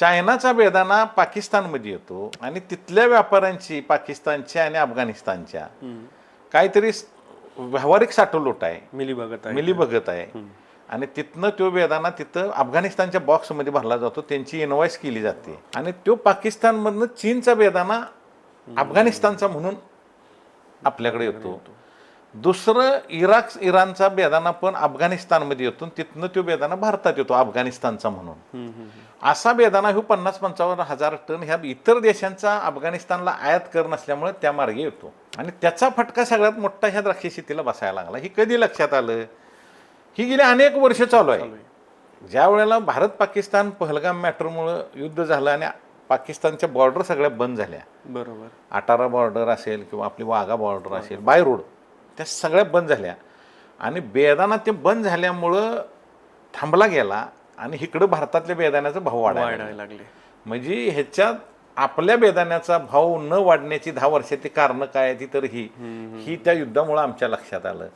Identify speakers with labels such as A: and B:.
A: चायनाचा बेदाना पाकिस्तानमध्ये येतो आणि तिथल्या व्यापाऱ्यांची पाकिस्तानच्या आणि अफगाणिस्तानच्या काहीतरी व्यावहारिक साठवलोट आहे.
B: मिली बघत आहे.
A: मिली बघत आहे. आणि तिथनं तो बेदाना तिथं अफगाणिस्तानच्या बॉक्समध्ये भरला जातो. त्यांची इन्व्हॉइस केली जाते. आणि तो पाकिस्तानमधनं चीनचा बेदाना अफगाणिस्तानचा म्हणून आपल्याकडे येतो. दुसरं इराक इराणचा बेदाना पण अफगाणिस्तानमध्ये येतो तिथनं तो बेदाना भारतात येतो अफगाणिस्तानचा म्हणून. असा बेदाना ह्यो पन्नास पंचावन्न हजार टन ह्या इतर देशांचा अफगाणिस्तानला आयात कर नसल्यामुळे त्या मार्गे येतो. आणि त्याचा फटका सगळ्यात मोठा ह्या द्राक्ष शेतीला बसायला लागला. ही कधी लक्षात आलं? ही गेली अनेक वर्ष चालू आहे. ज्या वेळेला भारत पाकिस्तान पहलगाम मॅटरमुळं युद्ध झालं आणि पाकिस्तानच्या बॉर्डर सगळ्या बंद झाल्या.
B: बरोबर.
A: अटारा बॉर्डर असेल किंवा आपली वाघा बॉर्डर असेल बाय रोड त्या सगळ्या बंद झाल्या. आणि बेदाना ते बंद झाल्यामुळं थांबला गेला आणि इकडं भारतातल्या बेदाण्याचा भाव
B: वाढायला लागला.
A: म्हणजे ह्याच्यात आपल्या बेदाण्याचा भाव न वाढण्याची दहा वर्षाची कारणं काय ती तर ही. ही त्या युद्धामुळे आमच्या लक्षात आलं.